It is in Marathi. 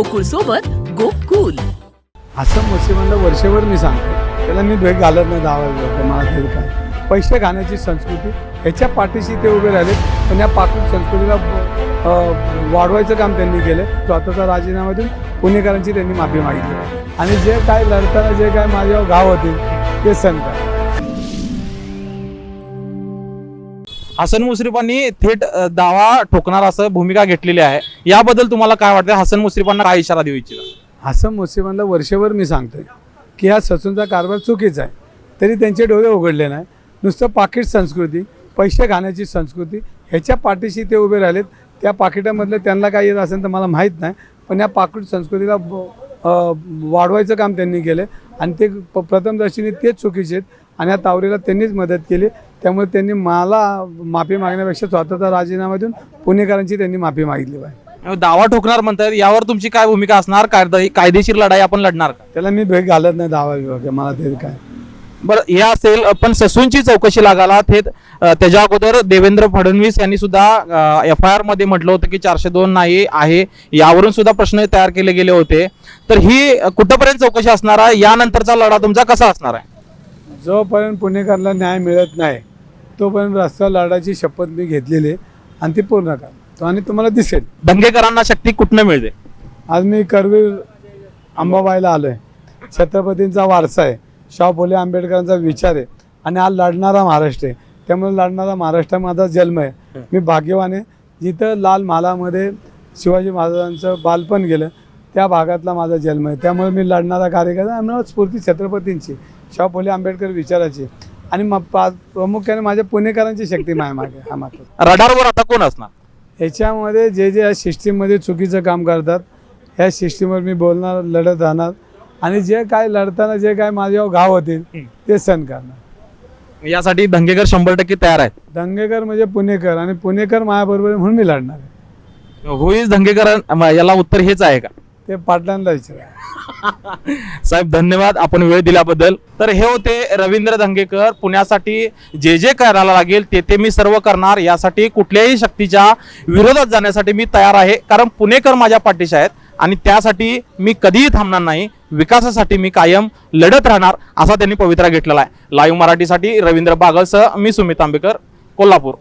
गोकुळ सोबत गोकुल. असं मुस्लिमांना वर्षभर मी सांगतो. त्याला मी भेट घालत नाही दहा वाजता मला तरी काय पैसे खाण्याची संस्कृती ह्याच्या पाठीशी ते उभे राहिले. पण या पाकून संस्कृतीला वाढवायचं काम त्यांनी केलं. स्वतःचा राजीनामा देऊन पुणेकरांची त्यांनी माफी मागितली. आणि जे काय लढताना जे काय माझ्यावर गाव होते ते संत हसन मुश्रीफांनी थेट दावा ठोकणार असं भूमिका घेतलेली आहे. याबद्दल तुम्हाला काय वाटतं हसन मुश्रीफांना काय इशारा देऊ इच्छिता? हसन मुश्रीफांना वर्षभर मी सांगतोय की हा ससूनचा कारभार चुकीचा आहे. तरी त्यांचे डोळे उघडले नाही. नुसतं पाकिट संस्कृती पैसे खाण्याची संस्कृती ह्याच्या पाठीशी ते उभे राहिलेत. त्या पाकिटामधलं त्यांना काय येत असेल तर मला माहीत नाही. पण या पाकिट संस्कृतीला वाढवायचं काम त्यांनी केलं आणि ते प प्रथमदर्शीने तेच चुकीचे आहेत. आणि या तावरीला त्यांनीच मदत केली. त्यामुळे त्यांनी मला माफी मागण्यापेक्षा स्वतःचा राजीनामा देऊन पुणेकरांची त्यांनी माफी मागितली पाहिजे दावा ठोकणार म्हणतात यावर तुमची काय भूमिका असणार? कायदा कायदेशीर लढाई आपण लढणार का? त्याला मी भेट घालत नाही दहा वाजता मला तरी काय. बरं हे असेल पण ससूनची चौकशी लागायला थेट अ, त्याच्या अगोदर देवेंद्र फडणवीस यांनी सुद्धा एफ आय आरमध्ये म्हटलं होतं की चारशे दोन नाही आहे यावरून सुद्धा प्रश्न तयार केले गेले होते. तर ही अ, कुठंपर्यंत चौकशी असणार आहे? यानंतरचा लढा तुमचा कसा असणार आहे? जोपर्यंत पुणेकरला न्याय मिळत नाही तोपर्यंत रस्त्यावर लढायची शपथ मी घेतलेली आहे आणि ती पूर्ण करतो आणि तुम्हाला दिसेल. दंगेकरांना शक्ती कुठनं मिळते? आज मी करवीर अंबाबाईला आलो आहे छत्रपतींचा वारसा आहे. शाह फुले आंबेडकरांचा विचार आहे. आणि हा लढणारा महाराष्ट्र आहे. त्यामुळे लढणारा महाराष्ट्र माझा जन्म आहे. मी भाग्यवान आहे. जिथं लाल महालामध्ये शिवाजी महाराजांचं बालपण गेलं त्या भागातला माझा जन्म आहे. त्यामुळे मी लढणारा कार्यकर्ता आणि मला स्फूर्ती छत्रपतींची शाह फुले आंबेडकर विचाराची. आणि मग पा- प्रामुख्याने माझ्या पुणेकरांची शक्ती माझ्या मागे हा मात्र. रडारवर आता कोण असणार? याच्यामध्ये जे जे या सिस्टीममध्ये चुकीचं काम करतात ह्या सिस्टीमवर मी बोलणार लढत राहणार आणि जे काय लढताना जे काय माझ्यावर घाव होतील ते सण करणार. यासाठी दंगेकर शंभर टक्के तयार आहेत. दंगेकर म्हणजे पुणेकर आणि पुणेकर माझ्याबरोबर आहे म्हणून मी लढणार आहे. होईच दंगेकर? म, याला उत्तर हेच आहे का? ते पाटलांना विचारा. साहेब धन्यवाद. आपण वेळ दिल्याबद्दल. तर हे होते रवींद्र धंगेकर. पुण्यासाठी जे जे करायला लागेल ते ते मी सर्व करणार. यासाठी कुठल्याही शक्तीच्या विरोधात जाण्यासाठी मी तयार आहे. कारण पुणेकर माझ्या पाठीशी आहेत आणि त्यासाठी मी कधीही थांबणार नाही. विकासासाठी मी कायम लढत राहणार असा त्यांनी पवित्रा घेतलेला आहे. लाईव्ह मराठीसाठी रवींद्र बागलसह मी सुमित आंबेकर कोल्हापूर.